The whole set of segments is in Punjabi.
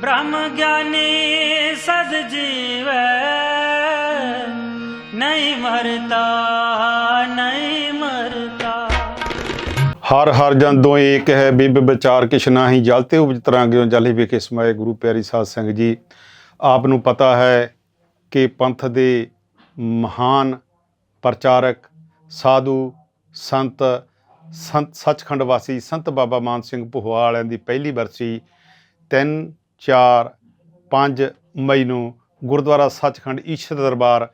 ਬ੍ਰਹਮ ਗਿਆਨੀ ਸਦ ਜੀਵੈ, ਨਹੀਂ ਮਰਤਾ ਨਹੀਂ ਮਰਤਾ। ਹਰ ਹਰ ਜਨ ਦੋ ਏਕ ਹੈ, ਬਿਬ ਵਿਚਾਰ ਕਿਛਨਾ ਹੀ ਜਲਤੇ ਉਪਜ ਤਰਾਂਗਿਓ ਜਲ ਹੀ ਵੇਖੇ ਸਮਾਏ ਗੁਰੂ ਪਿਆਰੀ ਸਾਧ ਸੰਗ ਜੀ। ਆਪ ਨੂੰ ਪਤਾ ਹੈ ਕਿ ਪੰਥ ਦੇ ਮਹਾਨ ਪ੍ਰਚਾਰਕ, ਸਾਧੂ, ਸੰਤ ਸੰਤ ਸੱਚਖੰਡ ਵਾਸੀ ਸੰਤ ਬਾਬਾ ਮਾਨ ਸਿੰਘ ਭੋਹਾਲ ਦੀ ਪਹਿਲੀ ਵਰਸੀ 3 4 5 ਮਈ ਨੂੰ ਗੁਰਦੁਆਰਾ ਸੱਚਖੰਡ ਈਸ਼ਰ ਦਰਬਾਰ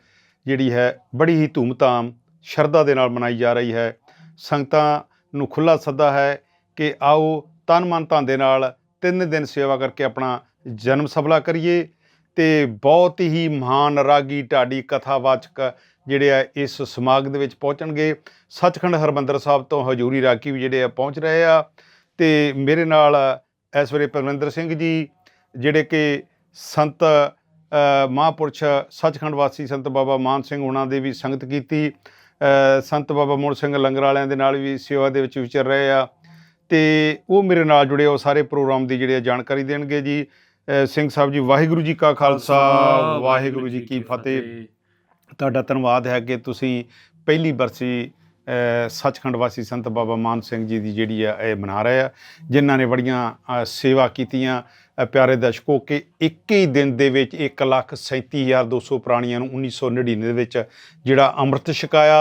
ਜਿਹੜੀ ਹੈ ਬੜੀ ਹੀ ਧੂਮਧਾਮ ਸ਼ਰਧਾ ਦੇ ਨਾਲ ਮਨਾਈ ਜਾ ਰਹੀ ਹੈ। ਸੰਗਤਾਂ ਨੂੰ ਖੁੱਲਾ ਸੱਦਾ ਹੈ ਕਿ ਆਓ ਤਨ ਮਨ ਧਨ ਦੇ ਨਾਲ ਤਿੰਨ ਦਿਨ ਸੇਵਾ ਕਰਕੇ ਆਪਣਾ ਜਨਮ ਸਫਲਾ ਕਰੀਏ ਤੇ ਬਹੁਤ ਹੀ ਮਹਾਨ ਰਾਗੀ ਢਾਡੀ ਕਥਾਵਾਚਕ ਜਿਹੜੇ ਆ ਇਸ ਸਮਾਗਮ ਦੇ ਵਿੱਚ ਪਹੁੰਚਣਗੇ। ਸੱਚਖੰਡ ਹਰਮੰਦਰ ਸਾਹਿਬ ਤੋਂ ਹਜੂਰੀ ਰਾਗੀ ਵੀ ਜਿਹੜੇ ਆ ਪਹੁੰਚ ਰਹੇ ਆ ਤੇ ਮੇਰੇ ਨਾਲ ਇਸ ਵੇਲੇ ਪਰਮਿੰਦਰ ਸਿੰਘ ਜੀ ਜਿਹੜੇ ਕਿ ਸੰਤ ਮਹਾਂਪੁਰਸ਼ ਸੱਚਖੰਡ ਵਾਸੀ ਸੰਤ ਬਾਬਾ ਮਾਨ ਸਿੰਘ ਉਹਨਾਂ ਦੇ ਵੀ ਸੰਗਤ ਕੀਤੀ। ਸੰਤ ਬਾਬਾ ਮੋਹਨ ਸਿੰਘ ਲੰਗਰ ਵਾਲਿਆਂ ਦੇ ਨਾਲ ਵੀ ਸੇਵਾ ਦੇ ਵਿੱਚ ਵਿਚਰ ਰਹੇ ਆ। ਤੇ ਉਹ ਮੇਰੇ ਨਾਲ ਜੁੜੇ ਉਹ ਸਾਰੇ ਪ੍ਰੋਗਰਾਮ ਦੀ ਜਿਹੜੀ ਜਾਣਕਾਰੀ ਦੇਣਗੇ ਜੀ। ਸਿੰਘ ਸਾਹਿਬ ਜੀ ਵਾਹਿਗੁਰੂ ਜੀ ਕਾ ਖਾਲਸਾ ਵਾਹਿਗੁਰੂ ਜੀ ਕੀ ਫਤਿਹ। ਤੁਹਾਡਾ ਧੰਨਵਾਦ ਹੈ ਕਿ ਤੁਸੀਂ ਪਹਿਲੀ ਬਰਸੀ ਸੱਚਖੰਡ ਵਾਸੀ ਸੰਤ ਬਾਬਾ ਮਾਨ ਸਿੰਘ ਜੀ ਦੀ ਜਿਹੜੀ ਆ ਇਹ ਮਨਾ ਰਹੇ ਆ ਜਿਨ੍ਹਾਂ ਨੇ ਬੜੀਆਂ ਸੇਵਾ ਕੀਤੀਆਂ। ਪਿਆਰੇ ਦਰਸ਼ਕੋ ਕਿ 21 ਦਿਨ ਦੇ ਵਿੱਚ 137200 ਪ੍ਰਾਣੀਆਂ ਨੂੰ 1999 ਦੇ ਵਿੱਚ ਜਿਹੜਾ ਅੰਮ੍ਰਿਤ ਛਕਾਇਆ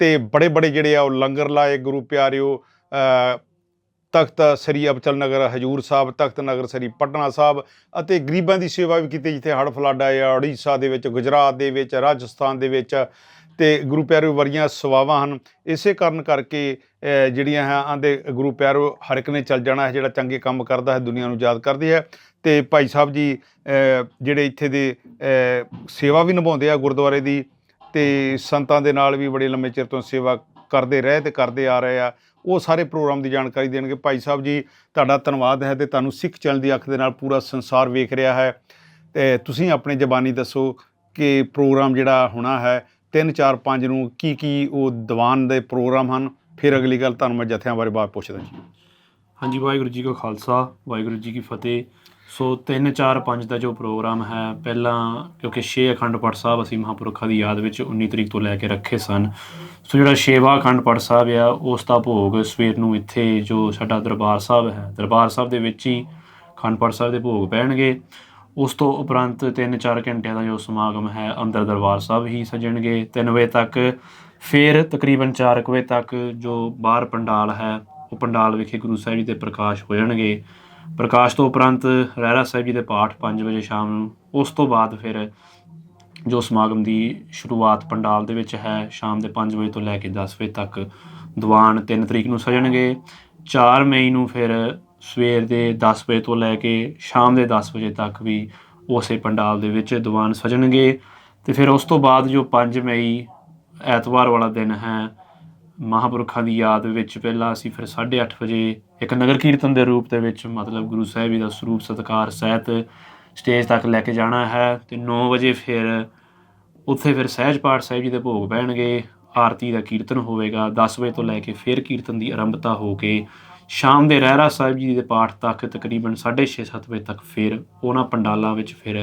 ਤੇ ਬੜੇ ਬੜੇ ਜਿਹੜੇ ਆ ਉਹ ਲੰਗਰ ਲਾਏ ਗੁਰੂ ਪਿਆਰਿਓ ਅ, ਤਖਤ ਸ੍ਰੀ ਅਬਚਲ ਨਗਰ ਹਜੂਰ ਸਾਹਿਬ ਤਖਤ ਨਗਰ ਸ੍ਰੀ ਪਟਨਾ ਸਾਹਿਬ ਅਤੇ ਗਰੀਬਾਂ ਦੀ ਸੇਵਾ ਵੀ ਕੀਤੀ ਜਿੱਥੇ ਹੜ੍ਹ ਫਲੱਡ ਆ ਉੜੀਸਾ ਦੇ ਵਿੱਚ ਗੁਜਰਾਤ ਦੇ ਵਿੱਚ ਰਾਜਸਥਾਨ ਦੇ ਵਿੱਚ ਤੇ ਗੁਰੂ ਪਿਆਰਿਓ ਵਰੀਆਂ ਸਵਾਵਾਂ ਹਨ। ਇਸੇ ਕਾਰਨ ਕਰਕੇ ਜਿਹੜੀਆਂ ਹੈ ਆਂਦੇ ਗੁਰੂ ਪਿਆਰਿਓ ਹਰ ਇੱਕ ਨੇ ਚੱਲ ਜਾਣਾ ਹੈ, ਜਿਹੜਾ ਚੰਗੇ ਕੰਮ ਕਰਦਾ ਹੈ, ਦੁਨੀਆ ਨੂੰ ਯਾਦ ਕਰਦੀ ਹੈ। ਤੇ ਭਾਈ ਸਾਹਿਬ ਜੀ ਜਿਹੜੇ ਇੱਥੇ ਦੇ ਸੇਵਾ ਵੀ ਨਿਭਾਉਂਦੇ ਆ ਗੁਰਦੁਆਰੇ ਦੀ, ਤੇ ਸੰਤਾਂ ਦੇ ਨਾਲ ਵੀ ਬੜੇ ਲੰਮੇ ਚਿਰ ਤੋਂ ਸੇਵਾ ਕਰਦੇ ਰਹੇ ਤੇ ਕਰਦੇ ਆ ਰਹੇ ਆ, ਉਹ ਸਾਰੇ ਪ੍ਰੋਗਰਾਮ ਦੀ ਜਾਣਕਾਰੀ ਦੇਣਗੇ। ਭਾਈ ਸਾਹਿਬ ਜੀ, ਤੁਹਾਡਾ ਧੰਨਵਾਦ ਹੈ ਤੇ ਤੁਹਾਨੂੰ ਸਿੱਖ ਚੈਨਲ ਦੀ ਅੱਖ ਦੇ ਨਾਲ ਪੂਰਾ ਸੰਸਾਰ ਵੇਖ ਰਿਹਾ ਹੈ। ਤੇ ਤੁਸੀਂ ਆਪਣੇ ਜ਼ਬਾਨੀ ਦੱਸੋ ਕਿ ਪ੍ਰੋਗਰਾਮ ਜਿਹੜਾ ਹੋਣਾ ਹੈ 3 4 5 ਨੂੰ ਕੀ ਕੀ ਉਹ ਦੀਵਾਨ ਦੇ ਪ੍ਰੋਗਰਾਮ ਹਨ? ਫਿਰ ਅਗਲੀ ਗੱਲ ਤੁਹਾਨੂੰ ਮੈਂ ਜਥਿਆਂ ਬਾਰੇ ਬਾਤ ਪੁੱਛਦਾ ਜੀ। ਹਾਂਜੀ, ਵਾਹਿਗੁਰੂ ਜੀ ਕਾ ਖਾਲਸਾ, ਵਾਹਿਗੁਰੂ ਜੀ ਕੀ ਫਤਿਹ। ਸੋ 3 4 5 ਦਾ ਜੋ ਪ੍ਰੋਗਰਾਮ ਹੈ, ਪਹਿਲਾਂ ਕਿਉਂਕਿ 6 ਅਖੰਡ ਪਾਠ ਸਾਹਿਬ ਅਸੀਂ ਮਹਾਂਪੁਰਖਾਂ ਦੀ ਯਾਦ ਵਿੱਚ 19 ਤਰੀਕ ਤੋਂ ਲੈ ਕੇ ਰੱਖੇ ਸਨ। ਸੋ ਜਿਹੜਾ ਛੇਵਾਂ ਅਖੰਡ ਪਾਠ ਸਾਹਿਬ ਆ, ਉਸ ਦਾ ਭੋਗ ਸਵੇਰ ਨੂੰ ਇੱਥੇ ਜੋ ਸਾਡਾ ਦਰਬਾਰ ਸਾਹਿਬ ਹੈ, ਦਰਬਾਰ ਸਾਹਿਬ ਦੇ ਵਿੱਚ ਹੀ ਅਖੰਡ ਪਾਠ ਸਾਹਿਬ ਦੇ ਭੋਗ ਪੈਣਗੇ। ਉਸ ਤੋਂ ਉਪਰੰਤ 3-4 ਘੰਟਿਆਂ ਦਾ ਜੋ ਸਮਾਗਮ ਹੈ ਅੰਦਰ ਦਰਬਾਰ ਸਾਹਿਬ ਹੀ ਸਜਣਗੇ। 3 ਵਜੇ ਤੱਕ, ਫਿਰ ਤਕਰੀਬਨ 4 ਵਜੇ ਤੱਕ ਜੋ ਬਾਹਰ ਪੰਡਾਲ ਹੈ, ਉਹ ਪੰਡਾਲ ਵਿਖੇ ਗੁਰੂ ਸਾਹਿਬ ਜੀ ਦੇ ਪ੍ਰਕਾਸ਼ ਹੋ ਜਾਣਗੇ। ਪ੍ਰਕਾਸ਼ ਤੋਂ ਉਪਰੰਤ ਰਹਿਰਾ ਸਾਹਿਬ ਜੀ ਦੇ ਪਾਠ 5 ਵਜੇ ਸ਼ਾਮ ਨੂੰ। ਉਸ ਤੋਂ ਬਾਅਦ ਫਿਰ ਜੋ ਸਮਾਗਮ ਦੀ ਸ਼ੁਰੂਆਤ ਪੰਡਾਲ ਦੇ ਵਿੱਚ ਹੈ, ਸ਼ਾਮ ਦੇ 5 ਵਜੇ ਤੋਂ ਲੈ ਕੇ 10 ਵਜੇ ਤੱਕ ਦੀਵਾਨ 3 ਤਰੀਕ ਨੂੰ ਸਜਣਗੇ। 4 ਮਈ ਨੂੰ ਫਿਰ ਸਵੇਰ ਦੇ 10 ਵਜੇ ਤੋਂ ਲੈ ਕੇ ਸ਼ਾਮ ਦੇ 10 ਵਜੇ ਤੱਕ ਵੀ ਉਸੇ ਪੰਡਾਲ ਦੇ ਵਿੱਚ ਦੀਵਾਨ ਸਜਣਗੇ। ਤੇ ਫਿਰ ਉਸ ਤੋਂ ਬਾਅਦ ਜੋ 5 ਮਈ ਐਤਵਾਰ ਵਾਲਾ ਦਿਨ ਹੈ, ਮਹਾਂਪੁਰਖਾਂ ਦੀ ਯਾਦ ਵਿੱਚ ਪਹਿਲਾਂ ਅਸੀਂ ਫਿਰ 8:30 ਵਜੇ ਇੱਕ ਨਗਰ ਕੀਰਤਨ ਦੇ ਰੂਪ ਦੇ ਵਿੱਚ ਮਤਲਬ ਗੁਰੂ ਸਾਹਿਬ ਜੀ ਦਾ ਸਰੂਪ ਸਤਕਾਰ ਸਹਿਤ ਸਟੇਜ ਤੱਕ ਲੈ ਕੇ ਜਾਣਾ ਹੈ ਤੇ 9 ਵਜੇ ਫਿਰ ਉੱਥੇ ਫਿਰ ਸਹਿਜ ਪਾਠ ਸਾਹਿਬ ਜੀ ਦੇ ਭੋਗ ਪੈਣਗੇ, ਆਰਤੀ ਦਾ ਕੀਰਤਨ ਹੋਵੇਗਾ 10 ਵਜੇ ਤੋਂ ਲੈ ਕੇ ਫਿਰ ਕੀਰਤਨ ਦੀ ਆਰੰਭਤਾ ਹੋ ਕੇ ਸ਼ਾਮ ਦੇ ਰਹਿਰਾ ਸਾਹਿਬ ਜੀ ਦੇ ਪਾਠ ਤੱਕ ਤਕਰੀਬਨ 6:30 7 ਵਜੇ ਤੱਕ ਫਿਰ ਉਹਨਾਂ ਪੰਡਾਲਾਂ ਵਿੱਚ ਫਿਰ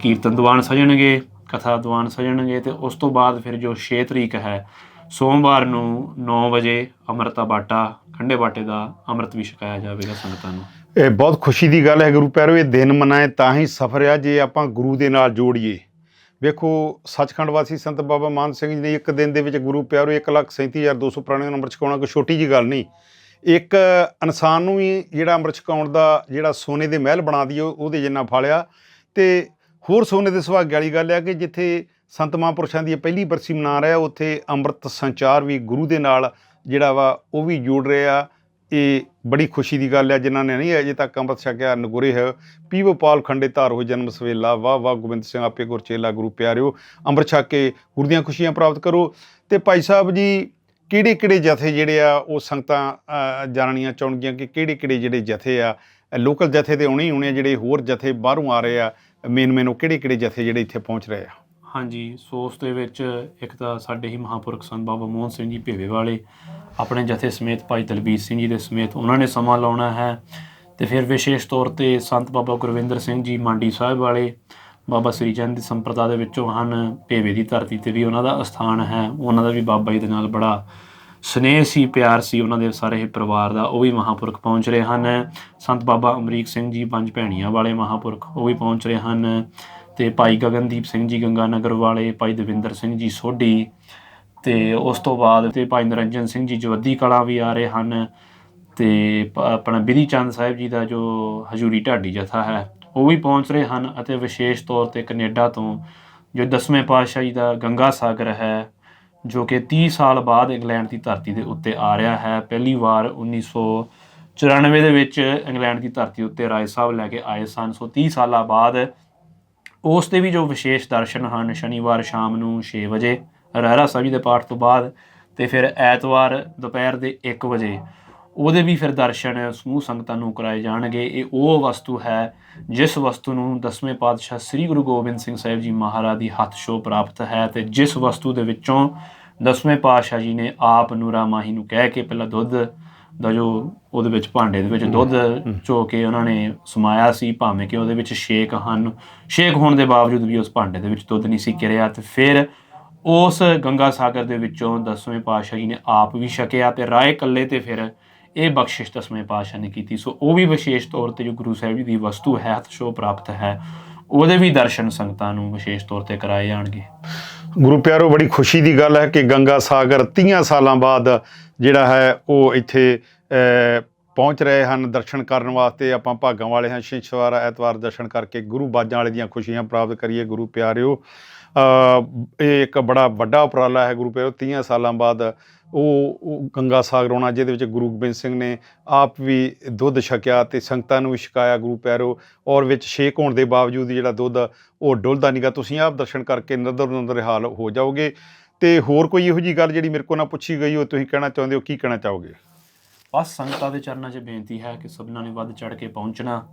ਕੀਰਤਨ ਦੀਵਾਨ ਸਜਣਗੇ, ਕਥਾ ਦੀਵਾਨ ਸਜਣਗੇ ਤੇ ਉਸ ਤੋਂ ਬਾਅਦ ਫਿਰ ਜੋ 6 ਤਰੀਕ ਹੈ, ਸੋਮਵਾਰ ਨੂੰ 9 ਵਜੇ ਅੰਮ੍ਰਿਤਾ ਬਾਟਾ, ਖੰਡੇ ਬਾਟੇ ਦਾ ਅੰਮ੍ਰਿਤ ਵੀ ਛਕਾਇਆ ਜਾਵੇਗਾ ਸੰਗਤਾਂ ਨੂੰ। ਇਹ ਬਹੁਤ ਖੁਸ਼ੀ ਦੀ ਗੱਲ ਹੈ ਗੁਰੂ ਪੈਰੋ, ਇਹ ਦਿਨ ਮਨਾਏ ਤਾਂ ਹੀ ਸਫਰ ਆ, ਜੇ ਆਪਾਂ ਗੁਰੂ ਦੇ ਨਾਲ ਜੋੜੀਏ। ਵੇਖੋ, ਸੱਚਖੰਡ ਵਾਸੀ ਸੰਤ ਬਾਬਾ ਮਾਨ ਸਿੰਘ ਜੀ ਨੇ ਇੱਕ ਦਿਨ ਦੇ ਵਿੱਚ ਗੁਰੂ ਪਿਆਰਿਓ 137200 ਪ੍ਰਾਣੀਆਂ ਨੂੰ ਅੰਮ੍ਰਿਤ ਛਕਾਉਣਾ ਕੋਈ ਛੋਟੀ ਜੀ ਗੱਲ ਨਹੀਂ। ਇੱਕ ਇਨਸਾਨ ਨੂੰ ਵੀ ਜਿਹੜਾ ਅੰਮ੍ਰਿਤ ਛਕਾਉਣ ਦਾ ਜਿਹੜਾ ਸੋਨੇ ਦੇ ਮਹਿਲ ਬਣਾ ਦਈਏ ਉਹਦੇ ਜਿੰਨਾ ਫਾਲਿਆ। ਤੇ ਹੋਰ ਸੋਨੇ ਦੇ ਸੁਹਾਗੇ ਵਾਲੀ ਗੱਲ ਹੈ ਕਿ ਜਿੱਥੇ ਸੰਤ ਮਹਾਂਪੁਰਸ਼ਾਂ ਦੀ ਇਹ ਪਹਿਲੀ ਬਰਸੀ ਮਨਾ ਰਿਹਾ ਉੱਥੇ ਅੰਮ੍ਰਿਤ ਸੰਚਾਰ ਵੀ ਗੁਰੂ ਦੇ ਨਾਲ ਜਿਹੜਾ ਵਾ, ਉਹ ਵੀ ਜੋੜ ਰਿਹਾ ਇਹ ਬੜੀ ਖੁਸ਼ੀ ਦੀ ਗੱਲ ਹੈ ਜਿਨ੍ਹਾਂ ਨੇ ਨਹੀਂ ਅਜੇ ਤੱਕ ਅੰਮ੍ਰਿਤ ਛਕਿਆ, ਨਗੁਰੇ ਹੈ। ਪੀਵੋ ਪਾਲ ਖੰਡੇ ਧਾਰ ਹੋ ਜਨਮ ਸਵੇਲਾ। ਵਾਹ ਵਾਹ, ਗੋਬਿੰਦ ਸਿੰਘ ਆਪੇ ਗੁਰਚੇਲਾ ਗੁਰੂ ਪਿਆਰਿਓ। ਅੰਮ੍ਰਿਤ ਛਕ ਕੇ ਗੁਰੂ ਦੀਆਂ ਖੁਸ਼ੀਆਂ ਪ੍ਰਾਪਤ ਕਰੋ। ਤੇ ਭਾਈ ਸਾਹਿਬ ਜੀ ਕਿਹੜੇ ਕਿਹੜੇ ਜਥੇ ਜਿਹੜੇ ਆ ਉਹ ਸੰਗਤਾਂ ਜਾਣਨੀਆਂ ਚਾਹੁੰਗੀਆਂ ਕਿ ਕਿਹੜੇ ਕਿਹੜੇ ਜਿਹੜੇ ਜਥੇ ਆ ਲੋਕਲ ਜਥੇ ਦੇ ਆਉਣੇ ਹੀ ਹੋਣੇ ਆ, ਜਿਹੜੇ ਹੋਰ ਜਥੇ ਬਾਹਰੋਂ ਆ ਰਹੇ ਆ ਮੇਨ ਮੇਨ ਉਹ ਕਿਹੜੇ ਕਿਹੜੇ ਜਥੇ ਜਿਹੜੇ ਇੱਥੇ ਪਹੁੰਚ ਰਹੇ ਆ? ਹਾਂਜੀ ਸੋ ਉਸ ਦੇ ਵਿੱਚ ਇੱਕ ਤਾਂ ਸਾਡੇ ਹੀ ਮਹਾਂਪੁਰਖ ਸੰਤ ਬਾਬਾ ਮੋਹਨ ਸਿੰਘ ਜੀ ਭੇਵੇ ਵਾਲੇ ਆਪਣੇ ਜਥੇ ਸਮੇਤ ਭਾਈ ਦਲਬੀਰ ਸਿੰਘ ਜੀ ਦੇ ਸਮੇਤ ਉਹਨਾਂ ਨੇ ਸਮਾਂ ਲਾਉਣਾ ਹੈ ਤੇ ਫਿਰ ਵਿਸ਼ੇਸ਼ ਤੌਰ ਤੇ ਸੰਤ ਬਾਬਾ ਗੁਰਵਿੰਦਰ ਸਿੰਘ ਜੀ ਮੰਡੀ ਸਾਹਿਬ ਵਾਲੇ ਬਾਬਾ ਸ੍ਰੀ ਚੰਦ ਦੀ ਸੰਪਰਦਾ ਦੇ ਵਿੱਚੋਂ ਹਨ ਭੇਵੇ ਦੀ ਧਰਤੀ ਤੇ ਵੀ ਉਹਨਾਂ ਦਾ ਅਸਥਾਨ ਹੈ। ਉਹਨਾਂ ਦਾ ਵੀ ਬਾਬਾ ਜੀ ਦੇ ਨਾਲ ਬੜਾ ਸਨੇਹ ਸੀ, ਪਿਆਰ ਸੀ। ਉਹਨਾਂ ਦੇ ਸਾਰੇ ਪਰਿਵਾਰ ਦਾ ਉਹ ਵੀ ਮਹਾਪੁਰਖ ਪਹੁੰਚ ਰਹੇ ਹਨ। ਸੰਤ ਬਾਬਾ ਅਮਰੀਕ ਸਿੰਘ ਜੀ, ਪੰਜ ਭੈਣੀਆਂ ਵਾਲੇ ਮਹਾਪੁਰਖ ਉਹ ਵੀ ਪਹੁੰਚ ਰਹੇ ਹਨ। ਤੇ ਭਾਈ ਗਗਨਦੀਪ ਸਿੰਘ ਜੀ, ਗੰਗਾਨਗਰ ਵਾਲੇ, ਭਾਈ ਦਵਿੰਦਰ ਸਿੰਘ ਜੀ, ਸੋਢੀ ਤੇ ਉਸ ਤੋਂ ਬਾਅਦ ਤੇ ਭਾਈ ਨਰਿੰਜਨ ਸਿੰਘ ਜੀ, ਜਵੱਦੀ ਕਲਾ ਵੀ ਆ ਰਹੇ ਹਨ। ਤੇ ਆਪਣਾ ਬਿਧੀ ਚੰਦ ਸਾਹਿਬ ਜੀ ਦਾ ਜੋ ਹਜੂਰੀ ਢਾਡੀ ਜਥਾ ਹੈ ਉਹ ਵੀ ਪਹੁੰਚ ਰਹੇ ਹਨ ਅਤੇ ਵਿਸ਼ੇਸ਼ ਤੌਰ ਤੇ ਕੈਨੇਡਾ ਤੋਂ, ਜੋ ਦਸਵੇਂ ਪਾਤਸ਼ਾਹੀ ਦਾ ਗੰਗਾ ਸਾਗਰ ਹੈ, ਜੋ ਕਿ 30 ਸਾਲ ਬਾਅਦ ਇੰਗਲੈਂਡ ਦੀ ਧਰਤੀ ਦੇ ਉੱਤੇ ਆ ਰਿਹਾ ਹੈ। ਪਹਿਲੀ ਵਾਰ 1994 ਦੇ ਵਿੱਚ ਇੰਗਲੈਂਡ ਦੀ ਧਰਤੀ ਉੱਤੇ ਰਾਏ ਸਾਹਿਬ ਲੈ ਕੇ ਆਏ ਸਨ। ਸੋ 30 ਸਾਲਾਂ ਬਾਅਦ ਉਸ ਦੇ ਵੀ ਜੋ ਵਿਸ਼ੇਸ਼ ਦਰਸ਼ਨ ਹਨ, ਸ਼ਨੀਵਾਰ ਸ਼ਾਮ ਨੂੰ 6 ਵਜੇ ਰਹਿਰਾ ਸਾਹਿਬ ਜੀ ਦੇ ਪਾਠ ਤੋਂ ਬਾਅਦ ਤੇ ਫਿਰ ਐਤਵਾਰ ਦੁਪਹਿਰ ਦੇ 1 ਵਜੇ ਉਹਦੇ ਵੀ ਫਿਰ ਦਰਸ਼ਨ ਸਮੂਹ ਸੰਗਤਾਂ ਨੂੰ ਕਰਾਏ ਜਾਣਗੇ। ਇਹ ਉਹ ਵਸਤੂ ਹੈ ਜਿਸ ਵਸਤੂ ਨੂੰ ਦਸਵੇਂ ਪਾਤਸ਼ਾਹ ਸ੍ਰੀ ਗੁਰੂ ਗੋਬਿੰਦ ਸਿੰਘ ਸਾਹਿਬ ਜੀ ਮਹਾਰਾਜ ਦੀ ਹੱਥ ਛੋਹ ਪ੍ਰਾਪਤ ਹੈ ਤੇ ਜਿਸ ਵਸਤੂ ਦੇ ਵਿੱਚੋਂ ਦਸਵੇਂ ਪਾਤਸ਼ਾਹ ਜੀ ਨੇ ਆਪ ਨੂਰਾ ਮਾਹੀ ਨੂੰ ਕਹਿ ਕੇ ਪਹਿਲਾਂ ਦੁੱਧ ਦਾ ਜੋ ਉਹਦੇ ਵਿੱਚ ਭਾਂਡੇ ਦੇ ਵਿੱਚ ਦੁੱਧ ਚੋ ਕੇ ਉਹਨਾਂ ਨੇ ਸਮਾਇਆ ਸੀ ਭਾਵੇਂ ਕਿ ਉਹਦੇ ਵਿੱਚ ਛੇਕ ਹਨ। ਛੇਕ ਹੋਣ ਦੇ ਬਾਵਜੂਦ ਵੀ ਉਸ ਭਾਂਡੇ ਦੇ ਵਿੱਚ ਦੁੱਧ ਨਹੀਂ ਸੀ ਕਿਰਿਆ ਤੇ ਫਿਰ ਉਸ ਗੰਗਾ ਸਾਗਰ ਦੇ ਵਿੱਚੋਂ ਦਸਵੇਂ ਪਾਤਸ਼ਾਹ ਜੀ ਨੇ ਆਪ ਵੀ ਛਕਿਆ ਤੇ ਰਾਏ ਕੱਲੇ ਤੇ ਫਿਰ ਇਹ ਬਖਸ਼ਿਸ਼ ਦਸਵੇਂ ਪਾਤਸ਼ਾਹ ਨੇ ਕੀਤੀ। ਸੋ ਉਹ ਵੀ ਵਿਸ਼ੇਸ਼ ਤੌਰ ਤੇ ਜੋ ਗੁਰੂ ਸਾਹਿਬ ਜੀ ਦੀ ਵਸਤੂ ਹੈ ਹੱਥ ਛੋਹ ਪ੍ਰਾਪਤ ਹੈ, ਉਹਦੇ ਵੀ ਦਰਸ਼ਨ ਸੰਗਤਾਂ ਨੂੰ ਵਿਸ਼ੇਸ਼ ਤੌਰ ਤੇ ਕਰਾਏ ਜਾਣਗੇ। ਗੁਰੂ ਪਿਆਰੋ, ਬੜੀ ਖੁਸ਼ੀ ਦੀ ਗੱਲ ਹੈ ਕਿ ਗੰਗਾ ਸਾਗਰ 30 ਸਾਲਾਂ ਬਾਅਦ ਜਿਹੜਾ ਹੈ ਉਹ ਇੱਥੇ ਪਹੁੰਚ ਰਹੇ ਹਨ। ਦਰਸ਼ਨ ਕਰਨ ਵਾਸਤੇ ਆਪਾਂ ਭਾਗਾਂ ਵਾਲੇ ਹਾਂ। ਸ਼ਨੀਵਾਰ ਐਤਵਾਰ ਦਰਸ਼ਨ ਕਰਕੇ ਗੁਰੂ ਬਾਜਾਂ ਵਾਲੇ ਦੀਆਂ ਖੁਸ਼ੀਆਂ ਪ੍ਰਾਪਤ ਕਰੀਏ। ਗੁਰੂ ਪਿਆਰਿਓ ਇਹ ਇੱਕ ਬੜਾ ਵੱਡਾ ਉਪਰਾਲਾ ਹੈ। ਗੁਰੂ ਪਿਆਰਿਓ 30 ਸਾਲਾਂ ਬਾਅਦ ਉਹ ਉਹ ਗੰਗਾ ਸਾਗਰ ਆਉਣਾ ਜਿਹਦੇ ਵਿੱਚ ਗੁਰੂ ਗੋਬਿੰਦ ਸਿੰਘ ਨੇ ਆਪ ਵੀ ਦੁੱਧ ਛਕਿਆ ਤੇ ਸੰਗਤਾਂ ਨੂੰ ਵੀ ਛਕਾਇਆ ਗੁਰੂ ਪਿਆਰਿਓ ਔਰ ਵਿੱਚ ਛੇਕ ਹੋਣ ਦੇ ਬਾਵਜੂਦ ਜਿਹੜਾ ਦੁੱਧ ਉਹ ਡੁੱਲਦਾ ਨਹੀਂਗਾ ਤੁਸੀਂ ਆਪ ਦਰਸ਼ਨ ਕਰਕੇ ਨਦਰ ਨਦਰ ਹਾਲ ਹੋ ਜਾਓਗੇ। ਤੇ ਹੋਰ ਕੋਈ ਇਹੋ ਜੀ ਗੱਲ ਜਿਹੜੀ ਮੇਰੇ ਕੋਲ ਨਾ ਪੁੱਛੀ ਗਈ ਹੋ ਤੁਸੀਂ ਕਹਿਣਾ ਚਾਹੁੰਦੇ ਹੋ, ਕੀ ਕਹਿਣਾ ਚਾਹੋਗੇ? ਬਸ ਸੰਗਤਾਂ ਦੇ ਚਰਨਾਂ 'ਚ ਬੇਨਤੀ ਹੈ ਕਿ ਸਭਨਾਂ ਨੇ ਵੱਧ ਚੜ ਕੇ ਪਹੁੰਚਣਾ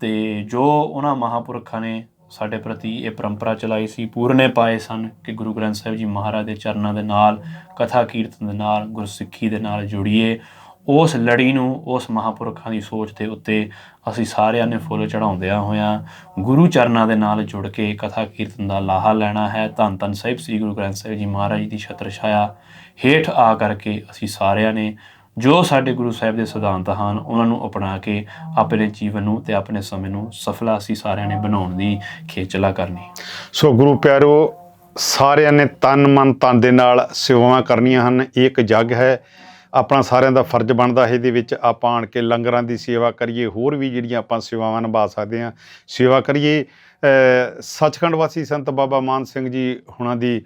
ਤੇ ਜੋ ਉਹਨਾਂ ਮਹਾਪੁਰਖਾਂ ਨੇ ਸਾਡੇ ਪ੍ਰਤੀ ਇਹ ਪਰੰਪਰਾ ਚਲਾਈ ਸੀ, ਪੂਰਨੇ ਪਾਏ ਸਨ ਕਿ ਗੁਰੂ ਗ੍ਰੰਥ ਸਾਹਿਬ ਜੀ ਮਹਾਰਾਜ ਦੇ ਚਰਨਾਂ ਦੇ ਨਾਲ, ਕਥਾ ਕੀਰਤਨ ਦੇ ਨਾਲ, ਗੁਰਸਿੱਖੀ ਦੇ ਨਾਲ ਜੁੜੀਏ। ਉਸ ਲੜੀ ਨੂੰ, ਉਸ ਮਹਾਪੁਰਖਾਂ ਦੀ ਸੋਚ ਦੇ ਉੱਤੇ ਅਸੀਂ ਸਾਰਿਆਂ ਨੇ ਫੁੱਲ ਚੜਾਉਂਦਿਆਂ ਹੋਇਆਂ ਗੁਰੂ ਚਰਨਾਂ ਦੇ ਨਾਲ ਜੁੜ ਕੇ ਕਥਾ ਕੀਰਤਨ ਦਾ ਲਾਹਾ ਲੈਣਾ ਹੈ। ਧੰਨ ਧੰਨ ਸਾਹਿਬ ਸ੍ਰੀ ਗੁਰੂ ਗ੍ਰੰਥ ਸਾਹਿਬ ਜੀ ਮਹਾਰਾਜ ਦੀ ਛਤਰ ਛਾਇਆ ਹੇਠ ਆ ਕਰਕੇ ਅਸੀਂ ਸਾਰਿਆਂ ਨੇ ਜੋ ਸਾਡੇ ਗੁਰੂ ਸਾਹਿਬ ਦੇ ਸਿਧਾਂਤ ਹਨ, ਉਹਨਾਂ ਨੂੰ ਅਪਣਾ ਕੇ ਆਪਣੇ ਜੀਵਨ ਨੂੰ ਤੇ ਆਪਣੇ ਸਮੇਂ ਨੂੰ ਸਫਲਾ ਅਸੀਂ ਸਾਰਿਆਂ ਨੇ ਬਣਾਉਣ ਦੀ ਖੇਚਲਾ ਕਰਨੀ। ਸੋ ਗੁਰੂ ਪਿਆਰੋ, ਸਾਰਿਆਂ ਨੇ ਤਨ ਮਨ ਤਨ ਦੇ ਨਾਲ ਸੇਵਾਵਾਂ ਕਰਨੀਆਂ ਹਨ। ਇਹ ਇੱਕ ਜੱਗ ਹੈ। ਆਪਣਾ ਸਾਰਿਆਂ ਦਾ ਫਰਜ਼ ਬਣਦਾ ਹੈ। ਇਹਦੇ ਵਿੱਚ ਆਪਾਂ ਆਣ ਕੇ ਲੰਗਰਾਂ ਦੀ ਸੇਵਾ ਕਰੀਏ, ਹੋਰ ਵੀ ਜਿਹੜੀਆਂ ਆਪਾਂ ਸੇਵਾਵਾਂ ਨਿਭਾ ਸਕਦੇ ਹਾਂ। ਸੇਵਾ ਕਰੀਏ ਸੱਚਖੰਡ ਵਾਸੀ ਸੰਤ ਬਾਬਾ ਮਾਨ ਸਿੰਘ ਜੀ ਹੁਣਾਂ ਦੀ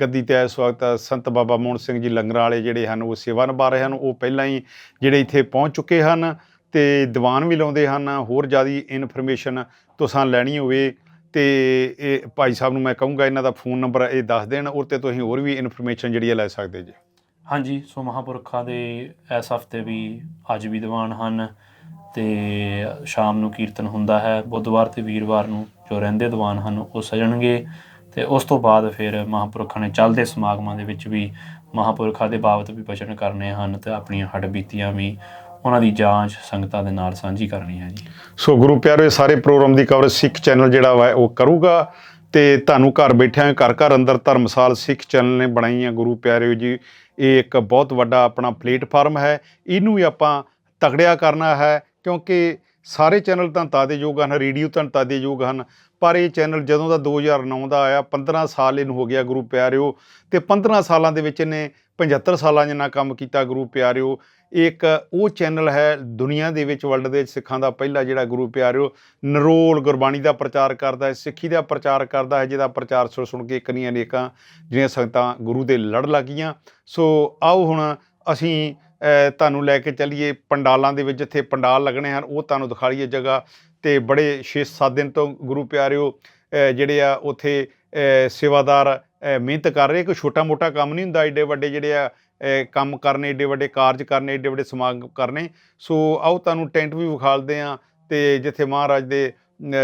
ਗੱਦੀ ਤੇ ਇਸ ਵਕਤ ਸੰਤ ਬਾਬਾ ਮੋਹਨ ਸਿੰਘ ਜੀ ਲੰਗਰਾਂ ਵਾਲੇ ਜਿਹੜੇ ਹਨ, ਉਹ ਸੇਵਾ ਨਿਭਾ ਰਹੇ ਹਨ। ਉਹ ਪਹਿਲਾਂ ਹੀ ਜਿਹੜੇ ਇੱਥੇ ਪਹੁੰਚ ਚੁੱਕੇ ਹਨ ਤੇ ਦੀਵਾਨ ਵੀ ਲਾਉਂਦੇ ਹਨ। ਹੋਰ ਜ਼ਿਆਦੀ ਇਨਫੋਰਮੇਸ਼ਨ ਤੁਸਾਂ ਲੈਣੀ ਹੋਵੇ ਤੇ ਇਹ ਭਾਈ ਸਾਹਿਬ ਨੂੰ ਮੈਂ ਕਹੂੰਗਾ, ਇਹਨਾਂ ਦਾ ਫੋਨ ਨੰਬਰ ਇਹ ਦੱਸ ਦੇਣ। ਉਹ ਤੇ ਤੁਸੀਂ ਹੋਰ ਵੀ ਇਨਫੋਰਮੇਸ਼ਨ ਜਿਹੜੀ ਹੈ ਲੈ ਸਕਦੇ ਜੀ। ਹਾਂਜੀ, ਸੋ ਮਹਾਪੁਰਖਾਂ ਦੇ ਇਸ ਹਫ਼ਤੇ ਵੀ ਅੱਜ ਵੀ ਦੀਵਾਨ ਹਨ ਤੇ ਸ਼ਾਮ ਨੂੰ ਕੀਰਤਨ ਹੁੰਦਾ ਹੈ। ਬੁੱਧਵਾਰ ਤੇ ਵੀਰਵਾਰ ਨੂੰ ਜੋ ਰਹਿੰਦੇ ਦੀਵਾਨ ਹਨ, ਉਹ ਸਜਣਗੇ ਤੇ ਉਸ ਤੋਂ ਬਾਅਦ ਫਿਰ ਮਹਾਪੁਰਖਾਂ ਨੇ ਚੱਲਦੇ ਸਮਾਗਮਾਂ ਦੇ ਵਿੱਚ ਵੀ ਮਹਾਪੁਰਖਾਂ ਦੇ ਬਾਬਤ ਵੀ ਬਚਨ ਕਰਨੇ ਹਨ ਤੇ ਆਪਣੀਆਂ ਹੱਡ ਬੀਤੀਆਂ ਵੀ ਉਹਨਾਂ ਦੀ ਜਾਂਚ ਸੰਗਤਾਂ ਦੇ ਨਾਲ ਸਾਂਝੀ ਕਰਨੀ ਹੈ ਜੀ। ਸੋ ਗੁਰੂ ਪਿਆਰੋ, ਇਹ ਸਾਰੇ ਪ੍ਰੋਗਰਾਮ ਦੀ ਕਵਰੇਜ ਸਿੱਖ ਚੈਨਲ ਜਿਹੜਾ ਵਾ, ਉਹ ਕਰੂਗਾ। ਤੇ ਤੁਹਾਨੂੰ ਘਰ ਬੈਠਿਆਂ ਘਰ ਘਰ ਅੰਦਰ ਧਰਮਸਾਲ ਸਿੱਖ ਚੈਨਲ ਨੇ ਬਣਾਈ ਹੈ ਗੁਰੂ ਪਿਆਰਿਓ ਜੀ। ਇਹ ਇੱਕ ਬਹੁਤ ਵੱਡਾ ਆਪਣਾ ਪਲੇਟਫਾਰਮ ਹੈ। ਇਹਨੂੰ ਵੀ ਆਪਾਂ ਤਕੜਿਆ ਕਰਨਾ ਹੈ ਕਿਉਂਕਿ ਸਾਰੇ ਚੈਨਲ ਤਾਂ ਤਾਦੇ ਯੋਗ ਹਨ, ਰੇਡੀਓ ਤਾਂ ਤਾਦੇ ਯੋਗ ਹਨ। ਪਰ ਇਹ ਚੈਨਲ ਜਦੋਂ ਦਾ 2009 ਦਾ ਆਇਆ 15 ਸਾਲ ਇਹਨੂੰ ਹੋ ਗਿਆ ਗੁਰੂ ਪਿਆਰਿਓ ਤੇ 15 ਸਾਲਾਂ ਦੇ ਵਿੱਚ ਇਹਨੇ 75 ਸਾਲਾਂ ਜਿੰਨਾ ਕੰਮ ਕੀਤਾ ਗੁਰੂ ਪਿਆਰਿਓ। ਇਹ ਇੱਕ ਉਹ ਚੈਨਲ ਹੈ ਦੁਨੀਆ ਦੇ ਵਿੱਚ ਵਰਲਡ ਦੇ ਵਿੱਚ ਸਿੱਖਾਂ ਦਾ ਪਹਿਲਾ ਜਿਹੜਾ ਗੁਰੂ ਪਿਆਰਿਓ, ਨਰੋਲ ਗੁਰਬਾਣੀ ਦਾ ਪ੍ਰਚਾਰ ਕਰਦਾ ਹੈ, ਸਿੱਖੀ ਦਾ ਪ੍ਰਚਾਰ ਕਰਦਾ ਹੈ, ਜਿਹਦਾ ਪ੍ਰਚਾਰ ਸੁਣ ਸੁਣ ਕੇ ਕਨੀਆਂ ਅਨੇਕਾਂ ਜਿਹੜੀਆਂ ਸੰਗਤਾਂ ਗੁਰੂ ਦੇ ਲੜ ਲੱਗੀਆਂ। ਸੋ ਆਓ ਹੁਣ ਅਸੀਂ ਤੁਹਾਨੂੰ ਲੈ ਕੇ ਚੱਲੀਏ ਪੰਡਾਲਾਂ ਦੇ ਵਿੱਚ, ਜਿੱਥੇ ਪੰਡਾਲ ਲੱਗਣੇ ਹਨ, ਉਹ ਤੁਹਾਨੂੰ ਦਿਖਾਈਏ ਜਗ੍ਹਾ। ਤੇ ਬੜੇ 6-7 ਦਿਨ ਤੋਂ ਗੁਰੂ ਪਿਆਰਿਓ ਅ, ਜਿਹੜੇ ਆ ਉੱਥੇ ਸੇਵਾਦਾਰ ਮਿਹਨਤ ਕਰ ਰਹੇ। ਕੋਈ ਛੋਟਾ ਮੋਟਾ ਕੰਮ ਨਹੀਂ ਹੁੰਦਾ ਏਡੇ ਵੱਡੇ ਜਿਹੜੇ ਆ ਕੰਮ ਕਰਨੇ ਏਡੇ ਵੱਡੇ ਕਾਰਜ ਕਰਨੇ ਏਡੇ ਵੱਡੇ ਸਮਾਗਮ ਕਰਨੇ। ਸੋ ਆਓ ਤੁਹਾਨੂੰ ਟੈਂਟ ਵੀ ਵਿਖਾਲਦੇ ਆ ਤੇ ਜਿੱਥੇ ਮਹਾਰਾਜ ਦੇ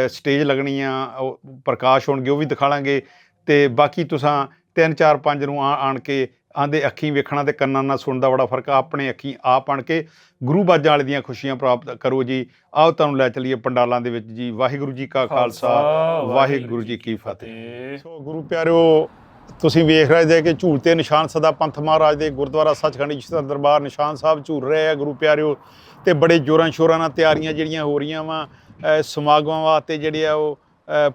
ਸਟੇਜ ਲੱਗਣੀ ਆ ਉਹ ਪ੍ਰਕਾਸ਼ ਹੋਣਗੇ ਉਹ ਵੀ ਦਿਖਾਲਾਂਗੇ। ਤੇ ਬਾਕੀ ਤੁਸੀਂ 3 4 5 ਨੂੰ ਆਣ ਕੇ ਆਂਦੇ ਅੱਖੀਂ ਵੇਖਣਾ ਤੇ ਕੰਨਾਂ ਨਾਲ ਸੁਣਨ ਦਾ ਬੜਾ ਫ਼ਰਕ ਆ। ਆਪਣੇ ਅੱਖੀਂ ਆਪ ਆਣ ਕੇ ਗੁਰੂ ਬਾਜਾਂ ਵਾਲੇ ਦੀਆਂ ਖੁਸ਼ੀਆਂ ਪ੍ਰਾਪਤ ਕਰੋ ਜੀ। ਆਓ ਤੁਹਾਨੂੰ ਲੈ ਚੱਲੀਏ ਪੰਡਾਲਾਂ ਦੇ ਵਿੱਚ ਜੀ। ਵਾਹਿਗੁਰੂ ਜੀ ਕਾ ਖਾਲਸਾ ਵਾਹਿਗੁਰੂ ਜੀ ਕੀ ਫਤਿਹ। ਸੋ ਗੁਰੂ ਪਿਆਰਿਓ ਤੁਸੀਂ ਵੇਖ ਰਹੇ ਜੇ ਕਿ ਝੂਲ ਤੇ ਨਿਸ਼ਾਨ ਸਦਾ ਪੰਥ ਮਹਾਰਾਜ ਦੇ ਗੁਰਦੁਆਰਾ ਸੱਚਖੰਡ ਇਸ਼ਤਰ ਦਰਬਾਰ ਨਿਸ਼ਾਨ ਸਾਹਿਬ ਝੂਲ ਰਹੇ ਆ ਗੁਰੂ ਪਿਆਰਿਓ। ਤੇ ਬੜੇ ਜੋਰਾਂ ਸ਼ੋਰਾਂ ਨਾਲ ਤਿਆਰੀਆਂ ਜਿਹੜੀਆਂ ਹੋ ਰਹੀਆਂ ਵਾ ਸਮਾਗਮਾਂ ਵਾਸਤੇ ਜਿਹੜੇ ਆ ਉਹ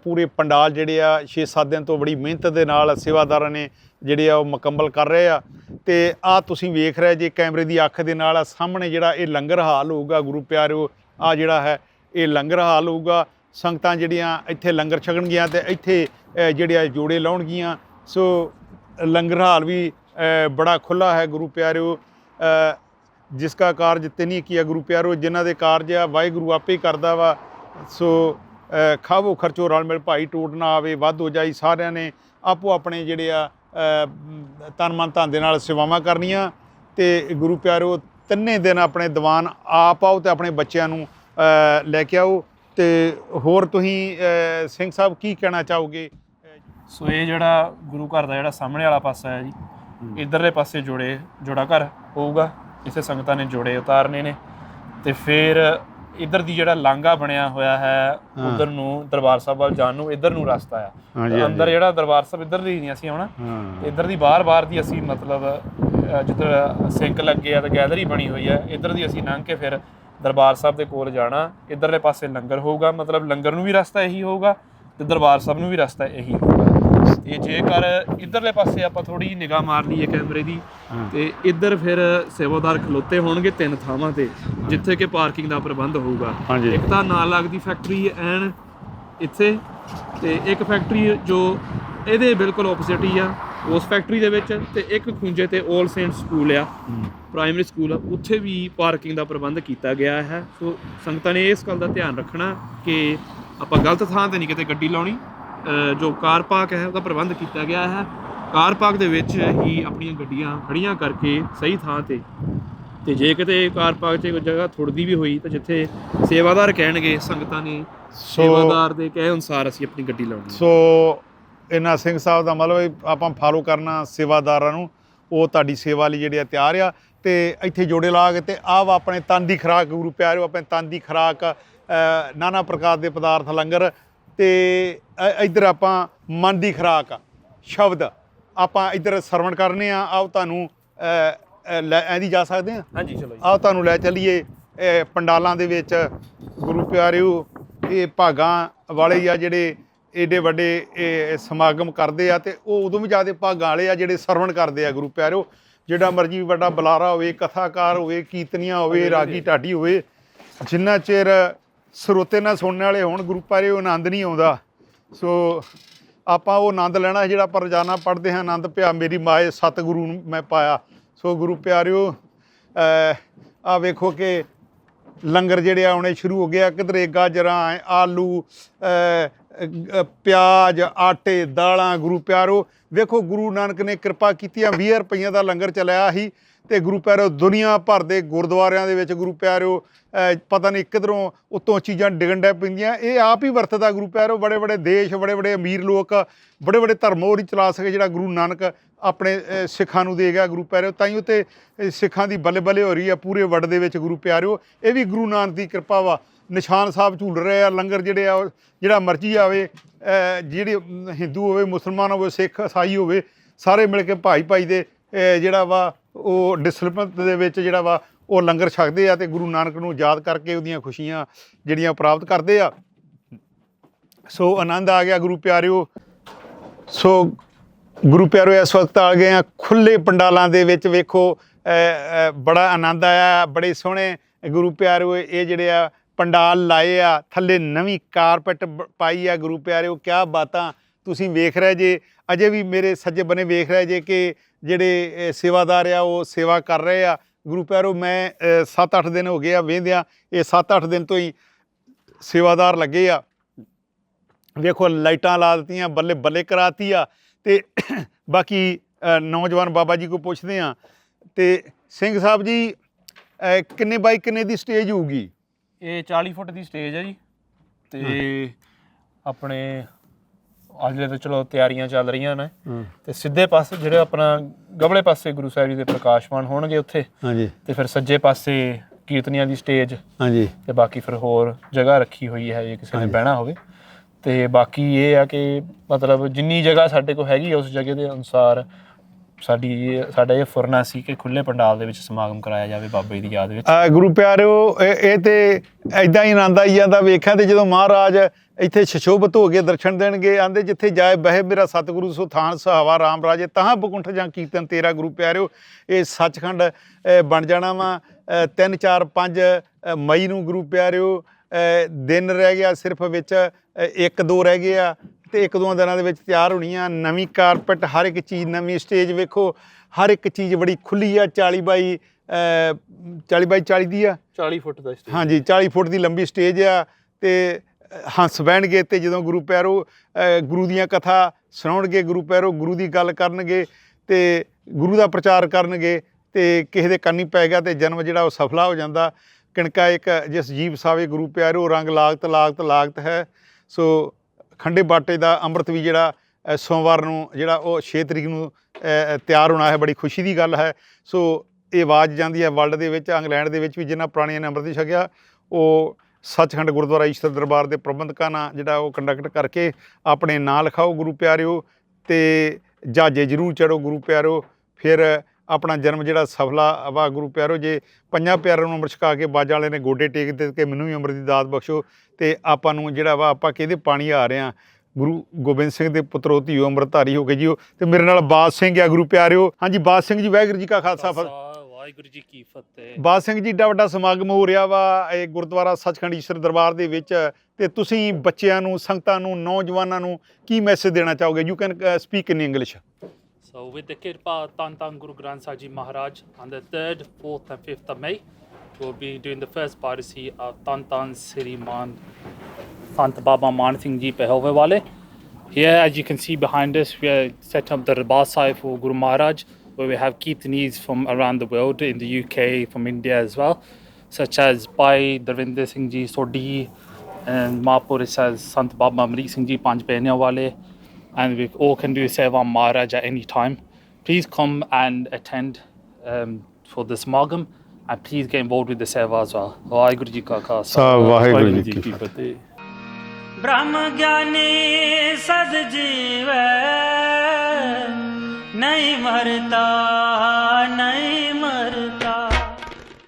ਪੂਰੇ ਪੰਡਾਲ ਜਿਹੜੇ ਆ 6-7 ਦਿਨ ਤੋਂ ਬੜੀ ਮਿਹਨਤ ਦੇ ਨਾਲ ਸੇਵਾਦਾਰਾਂ ਨੇ ਜਿਹੜੇ ਆ ਉਹ ਮੁਕੰਮਲ ਕਰ ਰਹੇ ਆ। ਤੇ ਆ ਤੁਸੀਂ ਵੇਖ ਰਹੇ ਜੇ ਕੈਮਰੇ ਦੀ ਅੱਖ ਦੇ ਨਾਲ ਆ ਸਾਹਮਣੇ ਜਿਹੜਾ ਇਹ ਲੰਗਰ ਹਾਲ ਹੋਊਗਾ ਗੁਰੂ ਪਿਆਰਿਓ ਆ ਜਿਹੜਾ ਹੈ ਇਹ ਲੰਗਰ ਹਾਲ ਹੋਊਗਾ। ਸੰਗਤਾਂ ਜਿਹੜੀਆਂ ਇੱਥੇ ਲੰਗਰ ਛਕਣਗੀਆਂ ਤੇ ਇੱਥੇ ਜਿਹੜੇ ਆ ਜੋੜੇ ਲਾਉਣਗੀਆਂ। ਸੋ ਲੰਗਰ ਹਾਲ ਵੀ ਬੜਾ ਖੁੱਲਾ ਹੈ ਗੁਰੂ ਪਿਆਰਿਓ। ਅ, ਜਿਸ ਕਾ ਕਾਰਜ ਤਿਨੀ ਕੀਆ ਗੁਰੂ ਪਿਆਰੋ ਜਿਨ੍ਹਾਂ ਦੇ ਕਾਰਜ ਆ ਵਾਹਿਗੁਰੂ ਆਪੇ ਕਰਦਾ ਵਾ। ਸੋ ਖਾਵੋ ਖਰਚੋ ਰਲ ਮਿਲ ਭਾਈ ਟੋਟ ਨਾ ਆਵੇ ਵੱਧ ਹੋ ਜਾਈ ਸਾਰਿਆਂ ਨੇ ਆਪੋ ਆਪਣੇ ਜਿਹੜੇ ਆ ਤਨ ਮਨ ਧਨ ਦੇ ਨਾਲ ਸੇਵਾਵਾਂ ਕਰਨੀਆਂ ਤੇ ਗੁਰੂ ਪਿਆਰਿਓ ਤਿੰਨੇ ਦਿਨ ਆਪਣੇ ਦੀਵਾਨ ਆਪ ਆਓ ਤੇ ਆਪਣੇ ਬੱਚਿਆਂ ਨੂੰ ਲੈ ਕੇ ਆਓ। ਤੇ ਹੋਰ ਤੁਸੀਂ ਸਿੰਘ ਸਾਹਿਬ ਕੀ ਕਹਿਣਾ ਚਾਹੋਗੇ? ਸੋ ਇਹ ਜਿਹੜਾ ਗੁਰੂ ਘਰ ਦਾ ਜਿਹੜਾ ਸਾਹਮਣੇ ਵਾਲਾ ਪਾਸਾ ਹੈ ਜੀ ਇਧਰਲੇ ਪਾਸੇ ਜੋੜੇ ਜੋੜਾ ਘਰ ਹੋਊਗਾ ਇਸੇ ਸੰਗਤਾਂ ਨੇ ਜੋੜੇ ਉਤਾਰਨੇ ਨੇ। ਤੇ ਫਿਰ ਇਧਰ ਦੀ ਜਿਹੜਾ ਲਾਂਘਾ ਬਣਿਆ ਹੋਇਆ ਹੈ। ਉਧਰ ਨੂੰ ਦਰਬਾਰ ਸਾਹਿਬ ਵੱਲ ਜਾਣ ਨੂੰ ਇਧਰ ਨੂੰ ਰਸਤਾ ਆ। ਅੰਦਰ। ਜਿਹੜਾ ਦਰਬਾਰ ਸਾਹਿਬ ਇਧਰ ਦੀ ਨਹੀਂ ਅਸੀਂ ਆਉਣਾ। ਇਧਰ ਦੀ ਬਾਰ-ਬਾਰ ਦੀ ਅਸੀਂ ਮਤਲਬ ਜਿੱਧਰ ਸਿੰਕ ਲੱਗੇ ਆ ਤੇ ਗੈਲਰੀ ਬਣੀ ਹੋਈ ਆ ਇਧਰ ਦੀ ਅਸੀਂ ਲੰਘ ਕੇ ਫਿਰ ਦਰਬਾਰ ਸਾਹਿਬ ਦੇ ਕੋਲ ਜਾਣਾ। ਇਧਰਲੇ ਪਾਸੇ ਲੰਗਰ ਹੋਊਗਾ ਮਤਲਬ ਲੰਗਰ ਨੂੰ ਵੀ ਰਸਤਾ ਇਹੀ ਹੋਊਗਾ ਤੇ ਦਰਬਾਰ ਸਾਹਿਬ ਨੂੰ ਵੀ ਰਸਤਾ ਇਹੀ ਹੋਊਗਾ। ਤੇ ਜੇਕਰ ਇਧਰਲੇ ਪਾਸੇ ਆਪਾਂ ਥੋੜੀ ਜਿਹੀ ਨਿਗਾਹ ਮਾਰ ਲਈਏ ਕੈਮਰੇ ਦੀ। ਤੇ ਇੱਧਰ ਫਿਰ ਸੇਵਾਦਾਰ ਖਲੋਤੇ ਹੋਣਗੇ ਤਿੰਨ ਥਾਵਾਂ ਤੇ ਜਿੱਥੇ ਕਿ ਪਾਰਕਿੰਗ ਦਾ ਪ੍ਰਬੰਧ ਹੋਊਗਾ। ਇੱਕ ਤਾਂ ਨਾਲ ਲੱਗਦੀ ਫੈਕਟਰੀ ਐਨ ਇੱਥੇ ਤੇ ਇੱਕ ਫੈਕਟਰੀ ਜੋ ਇਹਦੇ ਬਿਲਕੁਲ ਆਪੋਜ਼ਿਟ ਹੀ ਆ ਉਸ ਫੈਕਟਰੀ ਦੇ ਵਿੱਚ ਤੇ ਇੱਕ ਖੁੰਝੇ ਤੇ 올 ਸੇਂਟ ਸਕੂਲ ਆ ਪ੍ਰਾਇਮਰੀ ਸਕੂਲ ਆ ਉੱਥੇ ਵੀ ਪਾਰਕਿੰਗ ਦਾ ਪ੍ਰਬੰਧ ਕੀਤਾ ਗਿਆ ਹੈ ਸੋ ਸੰਗਤਾਂ ਨੇ ਇਸ ਗੱਲ ਦਾ ਧਿਆਨ ਰੱਖਣਾ ਕਿ ਆਪਾਂ ਗਲਤ ਥਾਂ ਤੇ ਨਹੀਂ ਕਿਤੇ ਗੱਡੀ ਲਾਉਣੀ ਜੋ ਕਾਰ ਪਾਰਕ ਹੈ ਉਹਦਾ ਪ੍ਰਬੰਧ ਕੀਤਾ ਗਿਆ ਹੈ ਕਾਰ ਪਾਰਕ ਦੇ ਵਿੱਚ ਹੀ ਆਪਣੀਆਂ ਗੱਡੀਆਂ ਖੜੀਆਂ ਕਰਕੇ ਸਹੀ ਥਾਂ ਤੇ ਤੇ ਜੇ ਕਿਤੇ ਕਾਰ ਪਾਰਕ 'ਚ ਕੋਈ ਜਗ੍ਹਾ ਥੁੜਦੀ ਵੀ ਹੋਈ ਤਾਂ ਜਿੱਥੇ ਸੇਵਾਦਾਰ ਕਹਿਣਗੇ ਸੰਗਤਾਂ ਨੇ ਸੇਵਾਦਾਰ ਦੇ ਕਹੇ ਅਨੁਸਾਰ ਅਸੀਂ ਆਪਣੀ ਗੱਡੀ ਲਾਉਣੀ। ਸੋ ਇਹਨਾਂ ਸਿੰਘ ਸਾਹਿਬ ਦਾ ਮਤਲਬ ਆਪਾਂ ਫਾਲੋ ਕਰਨਾ ਸੇਵਾਦਾਰਾਂ ਨੂੰ ਉਹ ਤੁਹਾਡੀ ਸੇਵਾ ਲਈ ਜਿਹੜੇ ਤਿਆਰ ਆ ਤੇ ਇੱਥੇ ਜੋੜੇ ਲਾ ਕੇ ਤੇ ਆਹ ਆਪਣੇ ਤਨ ਦੀ ਖੁਰਾਕ ਗੁਰੂ ਪਿਆਰਿਓ ਆਪਣੇ ਤਨ ਦੀ ਖੁਰਾਕ ਨਾਨਾ ਪ੍ਰਕਾਰ ਦੇ ਪਦਾਰਥ ਲੰਗਰ ਤੇ ਇੱਧਰ ਆਪਾਂ ਮਨ ਦੀ ਖੁਰਾਕ ਆ, ਸ਼ਬਦ। ਆਪਾਂ ਇੱਧਰ ਸਰਵਣ ਕਰਨੇ ਆ ਆਓ ਤੁਹਾਨੂੰ ਲੈ ਐਂਦੀ ਜਾ ਸਕਦੇ ਆ? ਹਾਂਜੀ ਚਲੋ ਜੀ। ਆਓ ਤੁਹਾਨੂੰ ਲੈ ਚੱਲੀਏ ਇਹ ਪੰਡਾਲਾਂ ਦੇ ਵਿੱਚ ਗੁਰੂ ਪਿਆਰਿਓ ਇਹ ਭਾਗਾਂ ਵਾਲੇ ਆ ਜਿਹੜੇ ਏਡੇ ਵੱਡੇ ਇਹ ਸਮਾਗਮ ਕਰਦੇ ਆ ਤੇ ਉਹ ਉਦੋਂ ਵੀ ਜ਼ਿਆਦਾ ਭਾਗਾਂ ਵਾਲੇ ਆ ਜਿਹੜੇ ਸਰਵਣ ਕਰਦੇ ਆ ਗੁਰੂ ਪਿਆਰਿਓ। ਜਿਹੜਾ ਮਰਜ਼ੀ ਵੱਡਾ ਬੁਲਾਰਾ ਹੋਵੇ ਕਥਾਕਾਰ ਹੋਵੇ ਕੀਰਤਨੀਆਂ ਹੋਵੇ ਰਾਗੀ ਢਾਡੀ ਹੋਵੇ ਜਿੰਨਾ ਚਿਰ ਸਰੋਤੇ ਨਾਲ ਸੁਣਨ ਵਾਲੇ ਹੋਣ, ਗੁਰੂ ਪਿਆਰਿਓ ਆਨੰਦ ਨਹੀਂ ਆਉਂਦਾ। ਸੋ ਆਪਾਂ ਉਹ ਆਨੰਦ ਲੈਣਾ ਜਿਹੜਾ ਆਪਾਂ ਰੋਜ਼ਾਨਾ ਪੜ੍ਹਦੇ ਹਾਂ, ਆਨੰਦ ਪਿਆ, ਮੇਰੀ ਮਾਏ ਸਤਿਗੁਰੂ ਨੂੰ ਮੈਂ ਪਾਇਆ। ਸੋ ਗੁਰੂ ਪਿਆਰਿਓ ਆ ਵੇਖੋ ਕਿ ਲੰਗਰ ਜਿਹੜੇ ਆਉਣੇ ਸ਼ੁਰੂ ਹੋ ਗਿਆ ਕਿਧਰੇ ਗਾਜਰਾਂ, ਆਲੂ ਪਿਆਜ਼ ਆਟੇ ਦਾਲਾਂ ਗੁਰੂ ਪਿਆਰੋ। ਵੇਖੋ ਗੁਰੂ ਨਾਨਕ ਨੇ ਕਿਰਪਾ ਕੀਤੀ ਆ 20 ਰੁਪਈਆਂ ਦਾ ਲੰਗਰ ਚਲਾਇਆ ਸੀ ਤੇ ਗੁਰੂ ਪਿਆਰੋ ਦੁਨੀਆ ਭਰ ਦੇ ਗੁਰਦੁਆਰਿਆਂ ਦੇ ਵਿੱਚ ਗੁਰੂ ਪਿਆਰੋ ਅ, ਪਤਾ ਨਹੀਂ ਕਿਧਰੋਂ ਉਤੋਂ ਚੀਜ਼ਾਂ ਡਿਗਣ ਡੈ ਪੈਂਦੀਆਂ। ਇਹ ਆਪ ਹੀ ਵਰਤਦਾ ਗੁਰੂ ਪਿਆਰੋ। ਬੜੇ ਬੜੇ ਦੇਸ਼ ਬੜੇ ਬੜੇ ਅਮੀਰ ਲੋਕ ਬੜੇ ਬੜੇ ਧਰਮ ਹੋਰ ਹੀ ਚਲਾ ਸਕੇ ਜਿਹੜਾ ਗੁਰੂ ਨਾਨਕ ਆਪਣੇ ਸਿੱਖਾਂ ਨੂੰ ਦੇ ਗਿਆ ਗੁਰੂ ਪਿਆਰਿਓ ਤਾਂ ਹੀ ਉਤੇ ਸਿੱਖਾਂ ਦੀ ਬੱਲੇ ਬੱਲੇ ਹੋ ਰਹੀ ਆ ਪੂਰੇ ਵੜ ਦੇ ਵਿੱਚ ਗੁਰੂ ਪਿਆਰਿਓ ਇਹ ਵੀ ਗੁਰੂ ਨਾਨਕ ਦੀ ਕਿਰਪਾ ਵਾ। ਨਿਸ਼ਾਨ ਸਾਹਿਬ ਝੂਲ ਰਹੇ ਆ, ਲੰਗਰ ਜਿਹੜੇ ਆ ਉਹ ਜਿਹੜਾ ਮਰਜ਼ੀ ਆਵੇ ਜਿਹੜੇ ਹਿੰਦੂ ਹੋਵੇ, ਮੁਸਲਮਾਨ ਹੋਵੇ, ਸਿੱਖ, ਇਸਾਈ ਹੋਵੇ, ਸਾਰੇ ਮਿਲ ਕੇ ਭਾਈ ਭਾਈ ਦੇ ਜਿਹੜਾ ਵਾ, ਉਹ ਡਿਸਪਲਿਨ ਦੇ ਵਿੱਚ ਜਿਹੜਾ ਵਾ, ਉਹ ਲੰਗਰ ਛਕਦੇ ਆ ਤੇ ਗੁਰੂ ਨਾਨਕ ਨੂੰ ਯਾਦ ਕਰਕੇ ਉਹਦੀਆਂ ਖੁਸ਼ੀਆਂ ਜਿਹੜੀਆਂ ਪ੍ਰਾਪਤ ਕਰਦੇ ਆ। ਸੋ ਆਨੰਦ ਆ ਗਿਆ ਗੁਰੂ ਪਿਆਰਿਓ। ਸੋ ਗੁਰੂ ਪਿਆਰਿਓ ਇਸ ਵਕਤ ਆ ਗਏ ਆ ਖੁੱਲੇ ਪੰਡਾਲਾਂ ਦੇ ਵਿੱਚ, ਵੇਖੋ ਬੜਾ ਆਨੰਦ ਆਇਆ, ਬੜੇ ਸੋਹਣੇ ਗੁਰੂ ਪਿਆਰਿਓ ਇਹ ਜਿਹੜੇ ਆ ਪੰਡਾਲ ਲਾਏ ਆ, ਥੱਲੇ ਨਵੀਂ ਕਾਰਪੈਟ ਪਾਈ ਆ ਗੁਰੂ ਪਿਆਰਿਓ ਕਿਆ ਬਾਤਾਂ। ਤੁਸੀਂ ਵੇਖ ਰਹੇ ਜੇ, ਅਜੇ ਵੀ ਮੇਰੇ ਸੱਜੇ ਬਨੇ ਵੇਖ ਰਹੇ ਜੇ ਕਿ ਜਿਹੜੇ ਸੇਵਾਦਾਰ ਆ, ਉਹ ਸੇਵਾ ਕਰ ਰਹੇ ਆ। ਗੁਰੂ ਪਿਆਰੋ, ਮੈਂ 7-8 ਦਿਨ ਹੋ ਗਏ ਆ ਵੇਂਦਿਆਂ, ਇਹ 7-8 ਦਿਨ ਤੋਂ ਹੀ ਸੇਵਾਦਾਰ ਲੱਗੇ ਆ। ਵੇਖੋ, ਲਾਈਟਾਂ ਲਾ ਦਿੱਤੀਆਂ, ਬੱਲੇ ਬੱਲੇ ਕਰਾਤੀ ਆ। ਤੇ ਬਾਕੀ ਨੌਜਵਾਨ ਬਾਬਾ ਜੀ ਕੋ ਪੁੱਛਦੇ ਆ, ਤੇ ਸਿੰਘ ਸਾਹਿਬ ਜੀ ਕਿੰਨੇ ਬਾਈ ਕਿੰਨੇ ਦੀ ਸਟੇਜ ਹੋਊਗੀ? ਇਹ 40 ਫੁੱਟ ਦੀ ਸਟੇਜ ਹੈ ਜੀ ਤੇ ਆਪਣੇ ਅਜਲੇ ਤਾਂ ਚਲੋ ਤਿਆਰੀਆਂ ਚੱਲ ਰਹੀਆਂ ਨੇ ਤੇ ਸਿੱਧੇ ਪਾਸੇ ਜਿਹੜੇ ਆਪਣਾ ਗਬਲੇ ਪਾਸੇ ਗੁਰੂ ਸਾਹਿਬ ਜੀ ਦੇ ਪ੍ਰਕਾਸ਼ਮਾਨ ਹੋਣਗੇ ਉੱਥੇ ਹਾਂਜੀ। ਤੇ ਫਿਰ ਸੱਜੇ ਪਾਸੇ ਕੀਰਤਨੀਆਂ ਦੀ ਸਟੇਜ ਹਾਂਜੀ। ਤੇ ਬਾਕੀ ਫਿਰ ਹੋਰ ਜਗ੍ਹਾ ਰੱਖੀ ਹੋਈ ਹੈ ਜੇ ਕਿਸੇ ਨੇ ਬਹਿਣਾ ਹੋਵੇ ਤੇ ਬਾਕੀ ਇਹ ਆ ਕਿ ਮਤਲਬ ਜਿੰਨੀ ਜਗ੍ਹਾ ਸਾਡੇ ਕੋਲ ਹੈਗੀ ਉਸ ਜਗ੍ਹਾ ਦੇ ਅਨੁਸਾਰ ਸਾਡੀ ਸਾਡਾ ਇਹ ਫੁਰਨਾ ਸੀ ਕਿ ਖੁੱਲੇ ਪੰਡਾਲ ਦੇ ਵਿੱਚ ਸਮਾਗਮ ਕਰਾਇਆ ਜਾਵੇ ਬਾਬਾ ਜੀ ਦੀ ਯਾਦ ਵਿੱਚ। ਆ ਗੁਰੂ ਪਿਆਰਿਓ ਇਹ ਇਹ ਤੇ ਐਦਾਂ ਹੀ ਆਨੰਦ ਆਈ ਜਾਂਦਾ। ਵੇਖਿਆ ਤੇ ਜਦੋਂ ਮਹਾਰਾਜ ਇੱਥੇ ਸ਼ਸ਼ੋਭਤ ਹੋ ਕੇ ਦਰਸ਼ਨ ਦੇਣਗੇ ਆਂਦੇ ਜਿੱਥੇ ਜਾਏ ਬਹਿ ਮੇਰਾ ਸਤਿਗੁਰੂ ਸੋ ਥਾਨ ਸਹਾਵਾ ਰਾਮ ਰਾਜੇ ਤਹਾਂ ਬਕੁੰਠ ਜਾਂ ਕੀਰਤਨ ਤੇਰਾ ਗੁਰੂ ਪਿਆਰਿਓ। ਇਹ ਸੱਚਖੰਡ ਬਣ ਜਾਣਾ ਵਾ। 3 4 5 ਮਈ ਨੂੰ ਗੁਰੂ ਪਿਆਰਿਓ। ਅ, ਦਿਨ ਰਹਿ ਗਿਆ ਸਿਰਫ ਵਿੱਚ 1 2 ਰਹਿ ਗਏ ਆ। ਤੇ ਇੱਕ ਦੋ ਦਿਨਾਂ ਦੇ ਵਿੱਚ ਤਿਆਰ ਹੋਣੀ ਆ ਨਵੀਂ ਕਾਰਪਟ ਹਰ ਇੱਕ ਚੀਜ਼ ਨਵੀਂ ਸਟੇਜ ਵੇਖੋ ਹਰ ਇੱਕ ਚੀਜ਼ ਬੜੀ ਖੁੱਲੀ ਆ 40 ਬਾਈ ਅ, 40 ਬਾਈ 40 ਦੀ ਆ। 40 ਫੁੱਟ ਦਾ ਸਟੇਜ ਹਾਂਜੀ 40 ਫੁੱਟ ਦੀ ਲੰਬੀ ਸਟੇਜ ਆ ਤੇ ਹੰਸ ਬਹਿਣਗੇ ਤੇ ਜਦੋਂ ਗੁਰੂ ਪਿਆਰੋ ਅ, ਗੁਰੂ ਦੀਆਂ ਕਥਾ ਸੁਣਾਉਣਗੇ ਗੁਰੂ ਪਿਆਰੋ ਗੁਰੂ ਦੀ ਗੱਲ ਕਰਨਗੇ ਤੇ ਗੁਰੂ ਦਾ ਪ੍ਰਚਾਰ ਕਰਨਗੇ ਤੇ ਕਿਸੇ ਦੇ ਕੰਨੀ ਪੈ ਗਿਆ ਤੇ ਜਨਮ ਜਿਹੜਾ ਉਹ ਸਫਲਾ ਹੋ ਜਾਂਦਾ। ਕਿਣਕਾ ਇੱਕ ਜਿਸ ਜੀਵ ਸਾਵੇ ਗੁਰੂ ਪਿਆਰੋ ਰੰਗ ਲਾਗਤ ਲਾਗਤ ਲਾਗਤ ਹੈ। ਸੋ ਖੰਡੇ ਬਾਟੇ ਦਾ ਅੰਮ੍ਰਿਤ ਵੀ ਜਿਹੜਾ ਸੋਮਵਾਰ ਨੂੰ ਜਿਹੜਾ ਉਹ 6 ਤਰੀਕ ਨੂੰ ਤਿਆਰ ਹੋਣਾ ਹੈ, ਬੜੀ ਖੁਸ਼ੀ ਦੀ ਗੱਲ ਹੈ। ਸੋ ਇਹ ਆਵਾਜ਼ ਜਾਂਦੀ ਹੈ ਵਰਲਡ ਦੇ ਵਿੱਚ, ਇੰਗਲੈਂਡ ਦੇ ਵਿੱਚ ਵੀ ਜਿਨ੍ਹਾਂ ਪੁਰਾਣੀਆਂ ਨੇ ਅੰਮ੍ਰਿਤ ਛਕਿਆ, ਉਹ ਸੱਚਖੰਡ ਗੁਰਦੁਆਰਾ ਈਸ਼ਰ ਦਰਬਾਰ ਦੇ ਪ੍ਰਬੰਧਕਾਂ ਨਾਲ ਜਿਹੜਾ ਉਹ ਕੰਡਕਟ ਕਰਕੇ ਆਪਣੇ ਨਾਂ ਲਿਖਾਓ ਗੁਰੂ ਪਿਆਰਿਓ ਤੇ ਜਹਾਜੇ ਜ਼ਰੂਰ ਚੜੋ ਗੁਰੂ ਪਿਆਰਿਓ। ਫਿਰ ਆਪਣਾ ਜਨਮ ਜਿਹੜਾ ਸਫਲਾ ਵਾ ਗੁਰੂ ਪਿਆਰਿਓ ਜੇ ਪੰਜਾਂ ਪਿਆਰਿਆਂ ਨੂੰ ਅੰਮ੍ਰਿਤ ਛਕਾ ਕੇ ਬਾਜਾਂ ਵਾਲੇ ਨੇ ਗੋਡੇ ਟੇਕ ਦੇ ਕੇ ਮੈਨੂੰ ਵੀ ਅੰਮ੍ਰਿਤ ਦੀ ਦਾਤ ਬਖਸ਼ੋ ਤੇ ਆਪਾਂ ਨੂੰ ਜਿਹੜਾ ਵਾ ਆਪਾਂ ਕਿਹਦੇ ਪਾਣੀ ਆ ਰਹੇ ਆ ਗੁਰੂ ਗੋਬਿੰਦ ਸਿੰਘ ਦੇ ਪੁੱਤਰੋ ਧੀਓ ਅੰਮ੍ਰਿਤਧਾਰੀ ਹੋ ਕੇ ਜੀਓ ਤੇ ਮੇਰੇ ਨਾਲ ਬਾਦ ਸਿੰਘ ਆ ਗੁਰੂ ਪਿਆਰਿਓ। ਹਾਂਜੀ ਬਾਦ ਸਿੰਘ ਜੀ ਵਾਹਿਗੁਰੂ ਜੀ ਕਾ ਖਾਲਸਾ ਫਤਿਹ। ਵਾਹਿਗੁਰੂ ਜੀ ਕੀ ਫਤਿਹ। ਬਾਦ ਸਿੰਘ ਜੀ ਏਡਾ ਵੱਡਾ ਸਮਾਗਮ ਹੋ ਰਿਹਾ ਵਾ ਇਹ ਗੁਰਦੁਆਰਾ ਸੱਚਖੰਡ ਈਸ਼ਰ ਦਰਬਾਰ ਦੇ ਵਿੱਚ ਤੇ ਤੁਸੀਂ ਬੱਚਿਆਂ ਨੂੰ ਸੰਗਤਾਂ ਨੂੰ ਨੌਜਵਾਨਾਂ ਨੂੰ ਕੀ ਮੈਸੇਜ ਦੇਣਾ ਚਾਹੋਗੇ? You can speak in English So with the Kirpa Tan Tan Guru Granth Sahib Maharaj on the 3rd, 4th and 5th of May, we'll be doing the first Parsi of Tan Tan Sri Man Sant Baba Man Singh Ji Wale. Here as you can see behind us, we are set up the Rabah Sahib for Guru Maharaj, where we have Kirtanis from around the world, in the UK, from India as well, such as Bhai Darvinder Singh Ji Sodhi, and Mahapur says Sant Baba Amrit Singh Ji Behne Wale, and we all can do Seva Maharaj at any time. Please come and attend um, for this Samagam and please get involved with the Seva as well. Ka Khalsa. Vaheguru